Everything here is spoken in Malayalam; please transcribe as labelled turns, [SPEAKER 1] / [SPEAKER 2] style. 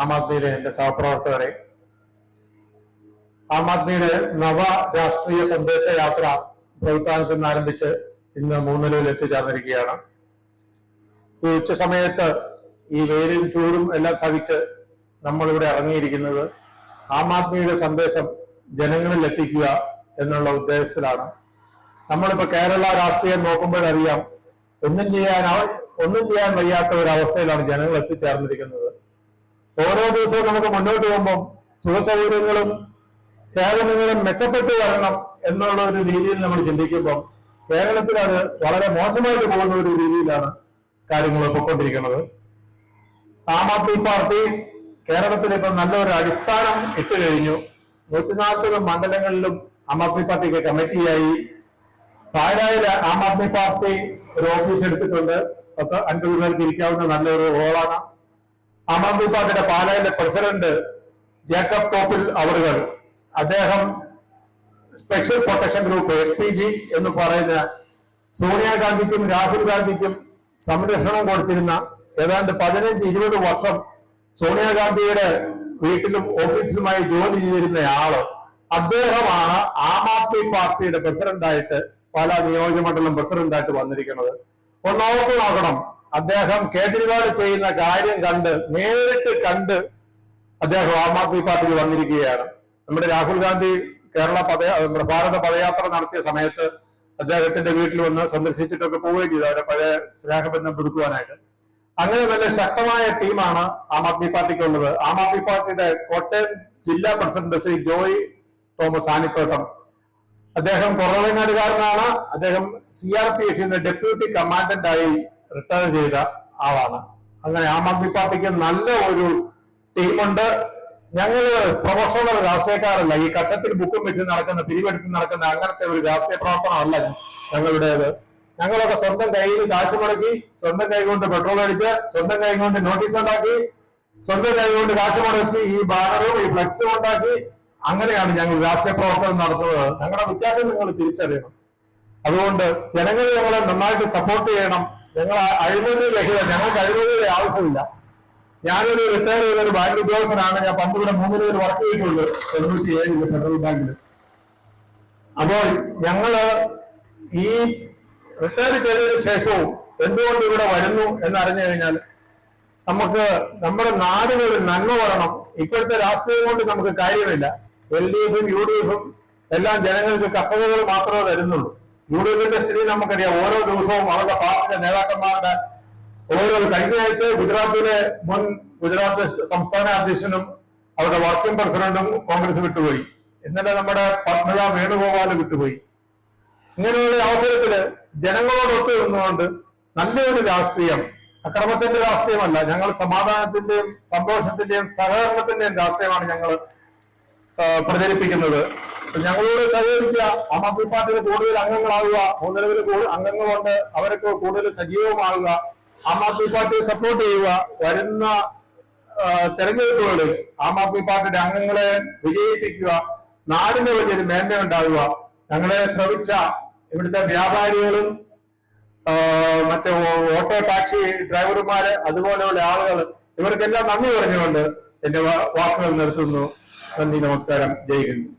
[SPEAKER 1] ആം ആദ്മിയിലെ എന്റെ സഹപ്രവർത്തകരെ. ആം ആദ്മിയുടെ നവ രാഷ്ട്രീയ സന്ദേശ യാത്ര പ്രവർത്തനത്തിൽ നിന്ന് ആരംഭിച്ച് ഇന്ന് മൂന്നിലയിൽ എത്തിച്ചേർന്നിരിക്കുകയാണ് ഈ ഉച്ച സമയത്ത് ഈ വെയിലും ചൂടും എല്ലാം സഹിച്ച് നമ്മളിവിടെ ഇറങ്ങിയിരിക്കുന്നത് ആം ആദ്മിയുടെ സന്ദേശം ജനങ്ങളിൽ എത്തിക്കുക എന്നുള്ള ഉദ്ദേശത്തിലാണ്. നമ്മളിപ്പോ കേരള രാഷ്ട്രീയം നോക്കുമ്പോഴറിയാം ഒന്നും ചെയ്യാൻ ഒന്നും ചെയ്യാൻ വയ്യാത്ത ഒരു അവസ്ഥയിലാണ് ജനങ്ങൾ എത്തിച്ചേർന്നിരിക്കുന്നത്. ഓരോ ദിവസവും നമുക്ക് മുന്നോട്ട് പോകുമ്പോൾ സുഖസൗകര്യങ്ങളും സേവനങ്ങളും മെച്ചപ്പെട്ടു വരണം എന്നുള്ള ഒരു രീതിയിൽ നമ്മൾ ചിന്തിക്കുമ്പോൾ കേരളത്തിൽ അത് വളരെ മോശമായിട്ട് പോകുന്ന ഒരു രീതിയിലാണ് കാര്യങ്ങൾ പൊയ്ക്കൊണ്ടിരിക്കുന്നത്. ആം ആദ്മി പാർട്ടി കേരളത്തിൽ ഇപ്പം നല്ലൊരു അടിസ്ഥാനം ഇട്ട് കഴിഞ്ഞു. നൂറ്റി നാൽപ്പത് മണ്ഡലങ്ങളിലും ആം ആദ്മി പാർട്ടിക്ക് കമ്മിറ്റിയായി. പാലായിൽ ആം ആദ്മി പാർട്ടി ഒരു ഓഫീസ് എടുത്തിട്ടുണ്ട്. പത്ത് അൻപത് പേർക്ക് ഇരിക്കാവുന്ന നല്ലൊരു ഹോളാണ് ആം പാലയിലെ പ്രസിഡന്റ് ജേക്കബ് തോപ്പിൽ അവറുകൾ. അദ്ദേഹം special protection group S P G എന്ന് പറയുന്ന സോണിയാഗാന്ധിക്കും രാഹുൽ ഗാന്ധിക്കും സംരക്ഷണം കൊടുത്തിരുന്ന ഏതാണ്ട് പതിനഞ്ച് ഇരുപത് വർഷം സോണിയാഗാന്ധിയുടെ വീട്ടിലും ഓഫീസിലുമായി ജോലി ചെയ്തിരുന്ന ആൾ. അദ്ദേഹമാണ് ആം ആദ്മി പാർട്ടിയുടെ പ്രസിഡന്റായിട്ട് പല നിയോജകമണ്ഡലം പ്രസിഡന്റായിട്ട് വന്നിരിക്കുന്നത്. ഒന്നാമത്തെ നോക്കണം അദ്ദേഹം കേജ്രിവാൾ ചെയ്യുന്ന കാര്യം കണ്ട് നേരിട്ട് കണ്ട് അദ്ദേഹം ആം ആദ്മി പാർട്ടിയിൽ വന്നിരിക്കുകയാണ്. നമ്മുടെ രാഹുൽ ഗാന്ധി കേരള പദ ഭാരത പദയാത്ര നടത്തിയ സമയത്ത് അദ്ദേഹത്തിന്റെ വീട്ടിൽ വന്ന് സന്ദർശിച്ചിട്ടൊക്കെ പോവുകയും ചെയ്തു. അവരെ പഴയ സ്നേഹബന്ധം പുതുക്കുവാനായിട്ട്. അങ്ങനെ നല്ല ശക്തമായ ടീമാണ് ആം ആദ്മി പാർട്ടിക്ക് ഉള്ളത് ആം ആദ്മി പാർട്ടിയുടെ കോട്ടയം ജില്ലാ പ്രസിഡന്റ് ശ്രീ ജോയ് തോമസ് ആനിത്തോട്ടം. അദ്ദേഹം കുറവങ്ങാടുകാരനാണ് അദ്ദേഹം സി ആർ പി എഫിന്റെ ഡെപ്യൂട്ടി കമാൻഡന്റ് ആയി റിട്ടയർ ചെയ്ത ആളാണ്. അങ്ങനെ ആം ആദ്മി പാർട്ടിക്ക് നല്ല ഒരു ടീമുണ്ട് ഞങ്ങൾ പ്രൊഫഷണൽ രാഷ്ട്രീയക്കാരല്ല. ഈ കക്ഷത്തിൽ ബുക്കും വെച്ച് നടക്കുന്ന പിരിവെടുത്ത് നടക്കുന്ന അങ്ങനത്തെ ഒരു രാഷ്ട്രീയ പ്രവർത്തനമല്ല ഞങ്ങളുടേത്. ഞങ്ങളൊക്കെ സ്വന്തം കയ്യിൽ കാശ് മുടക്കി സ്വന്തം കൈ കൊണ്ട് പെട്രോൾ അടിച്ച് സ്വന്തം കൈ കൊണ്ട് നോട്ടീസ് ഉണ്ടാക്കി സ്വന്തം കൈ കൊണ്ട് കാശ് മുടക്കി ഈ ബാനറും ഈ ഫ്ലക്സും ഉണ്ടാക്കി. അങ്ങനെയാണ് ഞങ്ങൾ രാഷ്ട്രീയ പ്രവർത്തനം നടത്തുന്നത്. ഞങ്ങളുടെ വ്യത്യാസം നിങ്ങൾ തിരിച്ചറിയണം. അതുകൊണ്ട് ജനങ്ങൾ ഞങ്ങളെ നന്നായിട്ട് സപ്പോർട്ട് ചെയ്യണം. ഞങ്ങൾ അഴിമതി രഹിത ഞങ്ങൾക്ക് അഴിമതിയുടെ ആവശ്യമില്ല. ഞാനൊരു റിട്ടയർ ചെയ്ത ഒരു ബാങ്ക് ഉദ്യോഗസ്ഥനാണ്. ഞാൻ ഇവിടെ മൂന്ന് പേര് വർക്ക് ചെയ്തിട്ടുള്ളൂ തൊണ്ണൂറ്റി ഏഴിൽ ഫെഡറൽ ബാങ്കിൽ അപ്പോൾ ഞങ്ങൾ ഈ റിട്ടയർ ചെയ്തതിനു ശേഷവും എന്തുകൊണ്ട് ഇവിടെ വരുന്നു എന്നറിഞ്ഞു കഴിഞ്ഞാൽ നമുക്ക് നമ്മുടെ നാടിന് ഒരു നന്മ വരണം. ഇപ്പോഴത്തെ രാഷ്ട്രീയം കൊണ്ട് നമുക്ക് കാര്യമില്ല. എൽ ഡി എഫും യു ഡി എഫും എല്ലാം ജനങ്ങൾക്ക് കത്തകകൾ മാത്രമേ തരുന്നുള്ളൂ. യു സ്ഥിതി നമുക്കറിയാം. ഓരോ ദിവസവും അവരുടെ പാർട്ടിയുടെ നേതാക്കന്മാരുടെ ഓരോ കഴിഞ്ഞ ഗുജറാത്തിലെ മുൻ ഗുജറാത്ത് സംസ്ഥാന അധ്യക്ഷനും അവരുടെ വർക്കിംഗ് പ്രസിഡന്റും കോൺഗ്രസ് വിട്ടുപോയി. ഇന്നലെ നമ്മുടെ പത്മജ വേണുഗോപാൽ വിട്ടുപോയി. ഇങ്ങനെയുള്ള അവസരത്തിൽ ജനങ്ങളോടൊത്ത് നിന്നുകൊണ്ട് നല്ലൊരു രാഷ്ട്രീയം അക്രമത്തിന്റെ രാഷ്ട്രീയമല്ല ഞങ്ങൾ സമാധാനത്തിന്റെയും സന്തോഷത്തിന്റെയും സഹകരണത്തിന്റെയും രാഷ്ട്രീയമാണ് ഞങ്ങൾ പ്രചരിപ്പിക്കുന്നത്. ഞങ്ങളോട് സഹകരിക്കുക. ആ പാർട്ടിയിൽ കൂടുതൽ അംഗങ്ങളാവുക. നിലവിൽ കൂടുതൽ അംഗങ്ങളുണ്ട്. അവരൊക്കെ കൂടുതൽ സജീവമാകുക ആം പാർട്ടിയെ സപ്പോർട്ട് ചെയ്യുക. വരുന്ന തെരഞ്ഞെടുപ്പുകളിൽ ആം ആദ്മി പാർട്ടിയുടെ അംഗങ്ങളെ വിജയിപ്പിക്കുക. നാടിന് വലിയൊരു മേന്മ ഉണ്ടാവുക. ഞങ്ങളെ ശ്രമിച്ച ഇവിടുത്തെ വ്യാപാരികളും മറ്റേ ഓട്ടോ ടാക്സി ഡ്രൈവർമാര് അതുപോലെയുള്ള ആളുകൾ ഇവർക്കെല്ലാം നന്ദി പറഞ്ഞുകൊണ്ട് എന്റെ വാക്കുകൾ നിർത്തുന്നു. നന്ദി നമസ്കാരം. ജയ് ഹിന്ദ്.